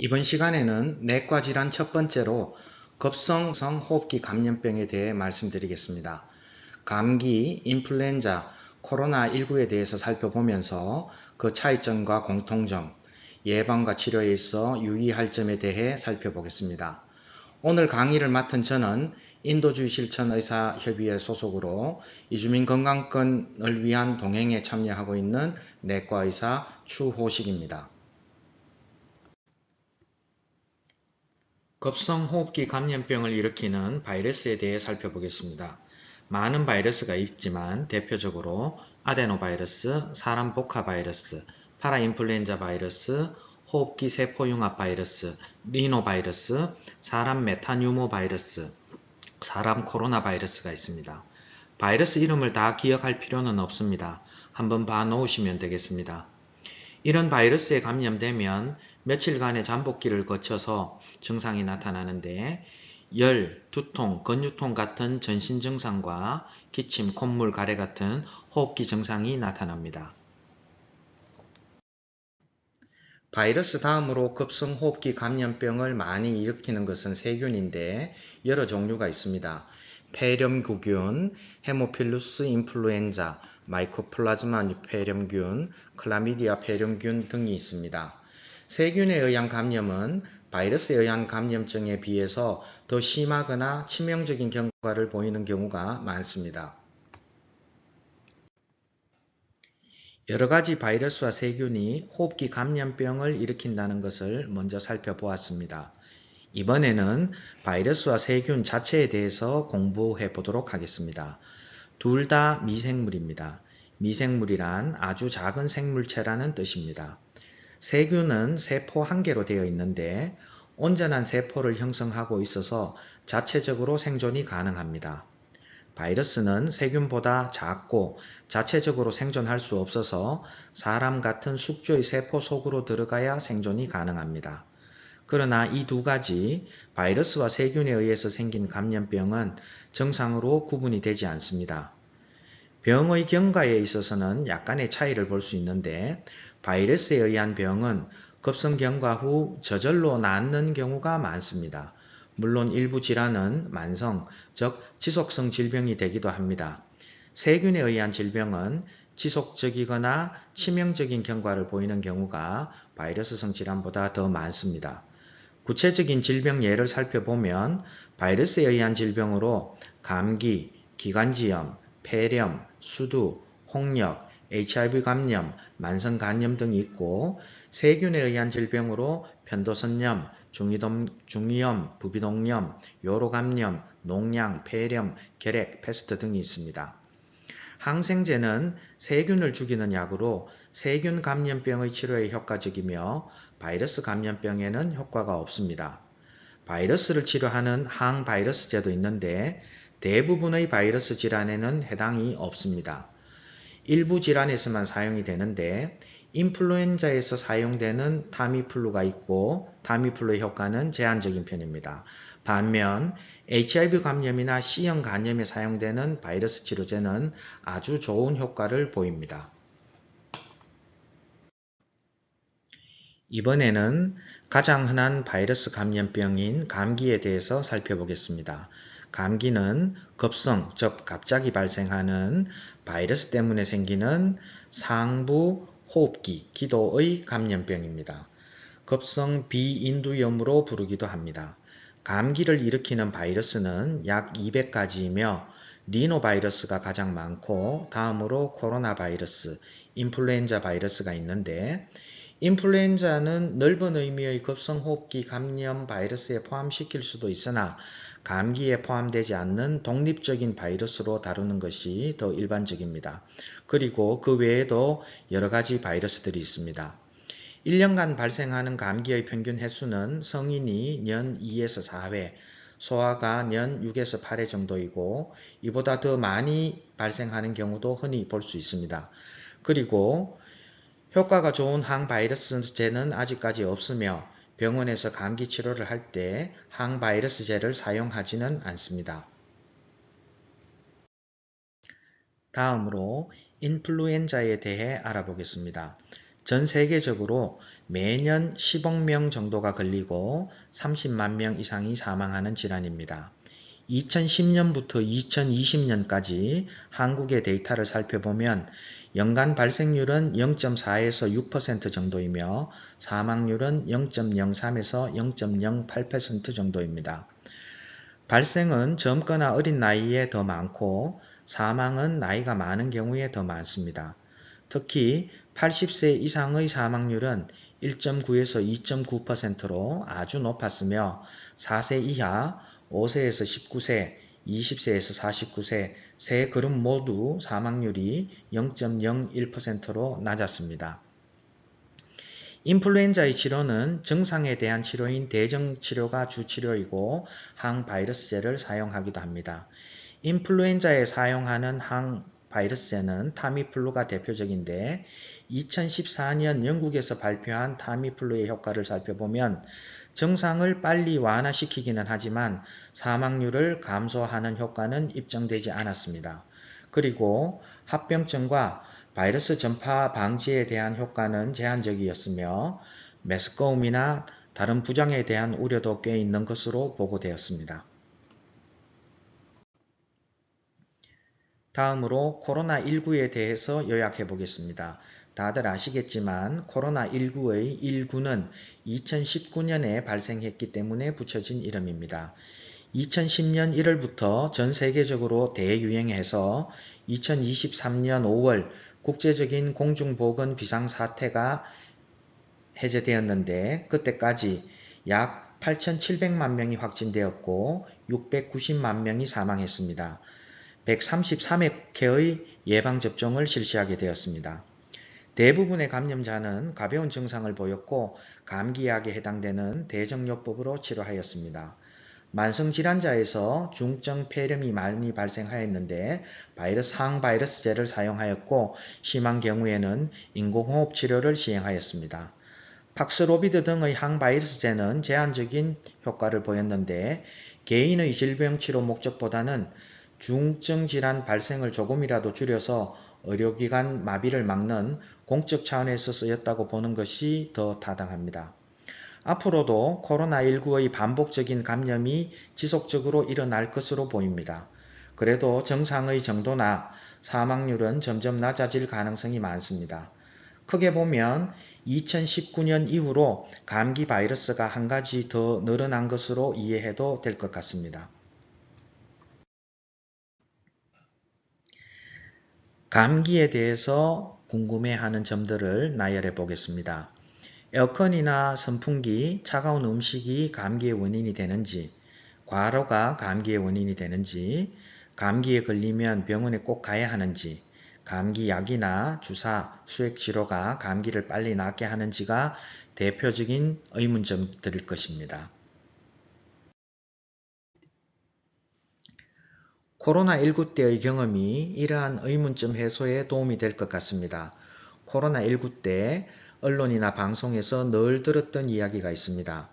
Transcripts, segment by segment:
이번 시간에는 내과 질환 첫 번째로 급성성 호흡기 감염병에 대해 말씀드리겠습니다. 감기, 인플루엔자, 코로나19에 대해서 살펴보면서 그 차이점과 공통점, 예방과 치료에 있어 유의할 점에 대해 살펴보겠습니다. 오늘 강의를 맡은 저는 인도주의 실천 의사 협의회 소속으로 이주민 건강권을 위한 동행에 참여하고 있는 내과 의사 추호식입니다. 급성호흡기 감염병을 일으키는 바이러스에 대해 살펴보겠습니다. 많은 바이러스가 있지만 대표적으로 아데노바이러스, 사람 복합 바이러스, 파라인플루엔자 바이러스, 호흡기 세포융합 바이러스, 리노바이러스, 사람 메타뉴모 바이러스, 사람 코로나 바이러스가 있습니다. 바이러스 이름을 다 기억할 필요는 없습니다. 한번 봐 놓으시면 되겠습니다. 이런 바이러스에 감염되면 며칠간의 잠복기를 거쳐서 증상이 나타나는데 열, 두통, 근육통 같은 전신 증상과 기침, 콧물, 가래 같은 호흡기 증상이 나타납니다. 바이러스 다음으로 급성호흡기 감염병을 많이 일으키는 것은 세균인데 여러 종류가 있습니다. 폐렴구균, 헤모필루스 인플루엔자, 마이코플라즈마 폐렴균, 클라미디아 폐렴균 등이 있습니다. 세균에 의한 감염은 바이러스에 의한 감염증에 비해서 더 심하거나 치명적인 경과를 보이는 경우가 많습니다. 여러 가지 바이러스와 세균이 호흡기 감염병을 일으킨다는 것을 먼저 살펴보았습니다. 이번에는 바이러스와 세균 자체에 대해서 공부해 보도록 하겠습니다. 둘 다 미생물입니다. 미생물이란 아주 작은 생물체라는 뜻입니다. 세균은 세포 한 개로 되어 있는데 온전한 세포를 형성하고 있어서 자체적으로 생존이 가능합니다. 바이러스는 세균보다 작고 자체적으로 생존할 수 없어서 사람 같은 숙주의 세포 속으로 들어가야 생존이 가능합니다. 그러나 이 두 가지 바이러스와 세균에 의해서 생긴 감염병은 정상으로 구분이 되지 않습니다. 병의 경과에 있어서는 약간의 차이를 볼 수 있는데 바이러스에 의한 병은 급성 경과 후 저절로 낫는 경우가 많습니다. 물론 일부 질환은 만성, 즉 지속성 질병이 되기도 합니다. 세균에 의한 질병은 지속적이거나 치명적인 경과를 보이는 경우가 바이러스성 질환보다 더 많습니다. 구체적인 질병 예를 살펴보면 바이러스에 의한 질병으로 감기, 기관지염, 폐렴, 수두, 홍역, HIV 감염, 만성 간염 등이 있고 세균에 의한 질병으로 편도선염, 중이돔, 중이염, 부비동염, 요로감염, 농양, 폐렴, 결핵, 패스트 등이 있습니다. 항생제는 세균을 죽이는 약으로 세균 감염병의 치료에 효과적이며 바이러스 감염병에는 효과가 없습니다. 바이러스를 치료하는 항바이러스제도 있는데 대부분의 바이러스 질환에는 해당이 없습니다. 일부 질환에서만 사용이 되는데 인플루엔자에서 사용되는 타미플루가 있고 타미플루의 효과는 제한적인 편입니다. 반면 HIV 감염이나 C형 간염에 사용되는 바이러스 치료제는 아주 좋은 효과를 보입니다. 이번에는 가장 흔한 바이러스 감염병인 감기에 대해서 살펴보겠습니다. 감기는 급성, 즉 갑자기 발생하는 바이러스 때문에 생기는 상부 호흡기, 기도의 감염병입니다. 급성 비인두염으로 부르기도 합니다. 감기를 일으키는 바이러스는 약 200가지이며 리노바이러스가 가장 많고 다음으로 코로나 바이러스, 인플루엔자 바이러스가 있는데 인플루엔자는 넓은 의미의 급성호흡기 감염 바이러스에 포함시킬 수도 있으나 감기에 포함되지 않는 독립적인 바이러스로 다루는 것이 더 일반적입니다. 그리고 그 외에도 여러 가지 바이러스들이 있습니다. 1년간 발생하는 감기의 평균 횟수는 성인이 년 2에서 4회, 소아가 년 6에서 8회 정도이고 이보다 더 많이 발생하는 경우도 흔히 볼 수 있습니다. 그리고 효과가 좋은 항바이러스제는 아직까지 없으며 병원에서 감기 치료를 할 때 항바이러스제를 사용하지는 않습니다. 다음으로 인플루엔자에 대해 알아보겠습니다. 전 세계적으로 매년 10억 명 정도가 걸리고 30만 명 이상이 사망하는 질환입니다. 2010년부터 2020년까지 한국의 데이터를 살펴보면 연간 발생률은 0.4에서 6% 정도이며 사망률은 0.03에서 0.08% 정도입니다. 발생은 젊거나 어린 나이에 더 많고 사망은 나이가 많은 경우에 더 많습니다. 특히 80세 이상의 사망률은 1.9에서 2.9%로 아주 높았으며 4세 이하 5세에서 19세, 20세에서 49세 세 그룹 모두 사망률이 0.01%로 낮았습니다. 인플루엔자의 치료는 증상에 대한 치료인 대증 치료가 주 치료이고 항바이러스제를 사용하기도 합니다. 인플루엔자에 사용하는 항바이러스제는 타미플루가 대표적인데 2014년 영국에서 발표한 타미플루의 효과를 살펴보면 증상을 빨리 완화시키기는 하지만 사망률을 감소하는 효과는 입증되지 않았습니다. 그리고 합병증과 바이러스 전파 방지에 대한 효과는 제한적이었으며 메스꺼움이나 다른 부작에 대한 우려도 꽤 있는 것으로 보고되었습니다. 다음으로 코로나19에 대해서 요약해 보겠습니다. 다들 아시겠지만 코로나19의 19는 2019년에 발생했기 때문에 붙여진 이름입니다. 2010년 1월부터 전 세계적으로 대유행해서 2023년 5월 국제적인 공중보건 비상사태가 해제되었는데 그때까지 약 8,700만 명이 확진되었고 690만 명이 사망했습니다. 133회 의 예방접종을 실시하게 되었습니다. 대부분의 감염자는 가벼운 증상을 보였고 감기약에 해당되는 대정요법으로 치료하였습니다. 만성질환자에서 중증 폐렴이 많이 발생하였는데 바이러스 항바이러스제를 사용하였고 심한 경우에는 인공호흡 치료를 시행하였습니다. 팍스로비드 등의 항바이러스제는 제한적인 효과를 보였는데 개인의 질병 치료 목적보다는 중증 질환 발생을 조금이라도 줄여서 의료기관 마비를 막는 공적 차원에서 쓰였다고 보는 것이 더 타당합니다. 앞으로도 코로나19의 반복적인 감염이 지속적으로 일어날 것으로 보입니다. 그래도 정상의 정도나 사망률은 점점 낮아질 가능성이 많습니다. 크게 보면 2019년 이후로 감기 바이러스가 한 가지 더 늘어난 것으로 이해해도 될 것 같습니다. 감기에 대해서 궁금해하는 점들을 나열해 보겠습니다. 에어컨이나 선풍기, 차가운 음식이 감기의 원인이 되는지, 과로가 감기의 원인이 되는지, 감기에 걸리면 병원에 꼭 가야 하는지, 감기약이나 주사, 수액치료가 감기를 빨리 낫게 하는지가 대표적인 의문점들일 것입니다. 코로나19 때의 경험이 이러한 의문점 해소에 도움이 될 것 같습니다. 코로나19 때 언론이나 방송에서 늘 들었던 이야기가 있습니다.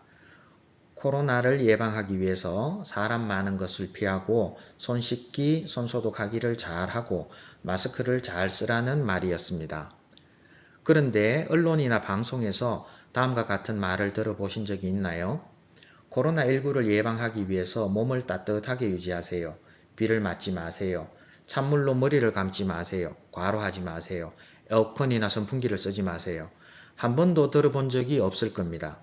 코로나를 예방하기 위해서 사람 많은 것을 피하고 손 씻기, 손 소독하기를 잘하고 마스크를 잘 쓰라는 말이었습니다. 그런데 언론이나 방송에서 다음과 같은 말을 들어보신 적이 있나요? 코로나19를 예방하기 위해서 몸을 따뜻하게 유지하세요. 비를 맞지 마세요. 찬물로 머리를 감지 마세요. 과로하지 마세요. 에어컨이나 선풍기를 쓰지 마세요. 한 번도 들어본 적이 없을 겁니다.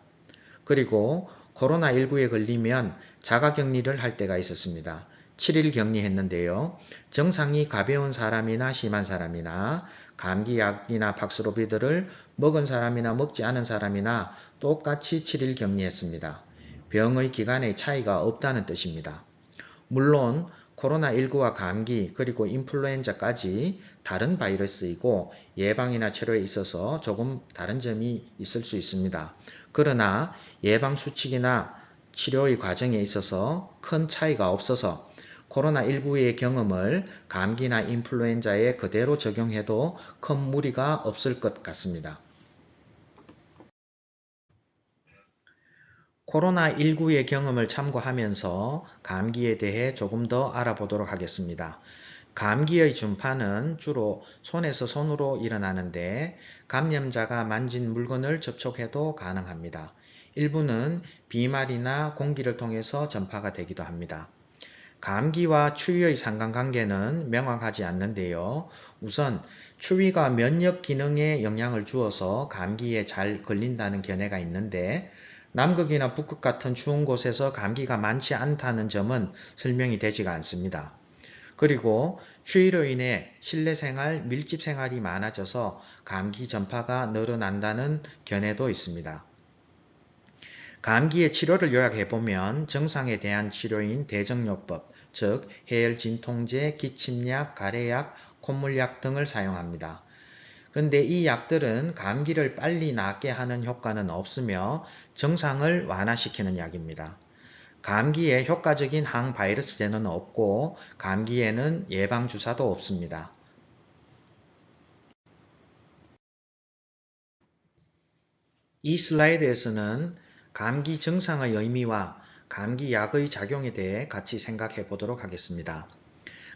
그리고 코로나19에 걸리면 자가격리를 할 때가 있었습니다. 7일 격리했는데요. 정상이 가벼운 사람이나 심한 사람이나 감기약이나 박스로비드를 먹은 사람이나 먹지 않은 사람이나 똑같이 7일 격리했습니다. 병의 기간의 차이가 없다는 뜻입니다. 물론 코로나19와 감기 그리고 인플루엔자까지 다른 바이러스이고 예방이나 치료에 있어서 조금 다른 점이 있을 수 있습니다. 그러나 예방 수칙이나 치료의 과정에 있어서 큰 차이가 없어서 코로나19의 경험을 감기나 인플루엔자에 그대로 적용해도 큰 무리가 없을 것 같습니다. 코로나19의 경험을 참고하면서 감기에 대해 조금 더 알아보도록 하겠습니다. 감기의 준파는 주로 손에서 손으로 일어나는데 감염자가 만진 물건을 접촉해도 가능합니다. 일부는 비말이나 공기를 통해서 전파가 되기도 합니다. 감기와 추위의 상관관계는 명확하지 않는데요. 우선 추위가 면역 기능에 영향을 주어서 감기에 잘 걸린다는 견해가 있는데 남극이나 북극 같은 추운 곳에서 감기가 많지 않다는 점은 설명이 되지가 않습니다. 그리고 추위로 인해 실내 생활, 밀집 생활이 많아져서 감기 전파가 늘어난다는 견해도 있습니다. 감기의 치료를 요약해보면 정상에 대한 치료인 대정요법, 즉 해열 진통제, 기침약, 가래약, 콧물약 등을 사용합니다. 그런데 이 약들은 감기를 빨리 낫게 하는 효과는 없으며 증상을 완화시키는 약입니다. 감기에 효과적인 항바이러스제는 없고 감기에는 예방주사도 없습니다. 이 슬라이드에서는 감기 증상의 의미와 감기약의 작용에 대해 같이 생각해 보도록 하겠습니다.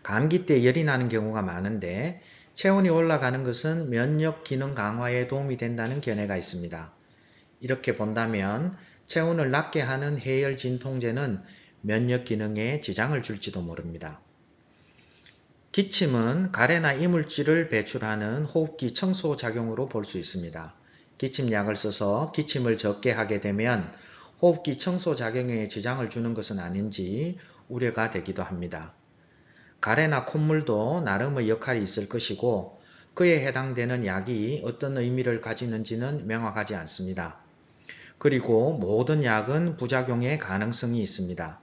감기 때 열이 나는 경우가 많은데 체온이 올라가는 것은 면역 기능 강화에 도움이 된다는 견해가 있습니다. 이렇게 본다면 체온을 낮게 하는 해열 진통제는 면역 기능에 지장을 줄지도 모릅니다. 기침은 가래나 이물질을 배출하는 호흡기 청소 작용으로 볼 수 있습니다. 기침약을 써서 기침을 적게 하게 되면 호흡기 청소 작용에 지장을 주는 것은 아닌지 우려가 되기도 합니다. 가래나 콧물도 나름의 역할이 있을 것이고 그에 해당되는 약이 어떤 의미를 가지는지는 명확하지 않습니다. 그리고 모든 약은 부작용의 가능성이 있습니다.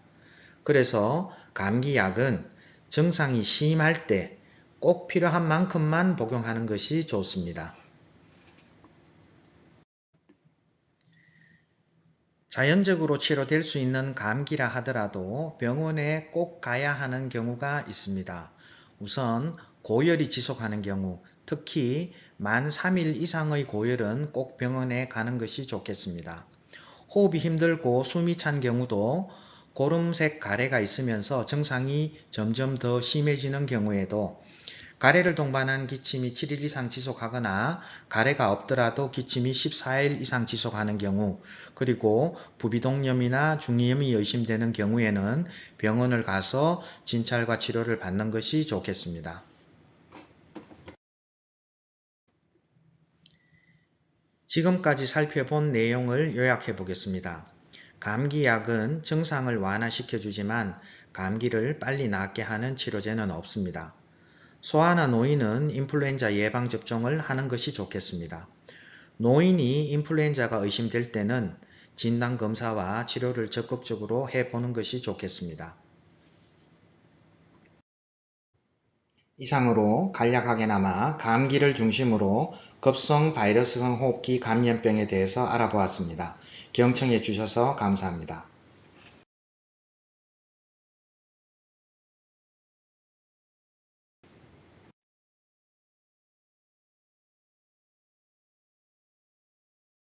그래서 감기약은 증상이 심할 때 꼭 필요한 만큼만 복용하는 것이 좋습니다. 자연적으로 치료될 수 있는 감기라 하더라도 병원에 꼭 가야 하는 경우가 있습니다. 우선 고열이 지속하는 경우, 특히 만 3일 이상의 고열은 꼭 병원에 가는 것이 좋겠습니다. 호흡이 힘들고 숨이 찬 경우도 고름색 가래가 있으면서 증상이 점점 더 심해지는 경우에도 가래를 동반한 기침이 7일 이상 지속하거나 가래가 없더라도 기침이 14일 이상 지속하는 경우 그리고 부비동염이나 중이염이 의심되는 경우에는 병원을 가서 진찰과 치료를 받는 것이 좋겠습니다. 지금까지 살펴본 내용을 요약해 보겠습니다. 감기약은 증상을 완화시켜 주지만 감기를 빨리 낫게 하는 치료제는 없습니다. 소아나 노인은 인플루엔자 예방접종을 하는 것이 좋겠습니다. 노인이 인플루엔자가 의심될 때는 진단검사와 치료를 적극적으로 해보는 것이 좋겠습니다. 이상으로 간략하게나마 감기를 중심으로 급성 바이러스성 호흡기 감염병에 대해서 알아보았습니다. 경청해 주셔서 감사합니다.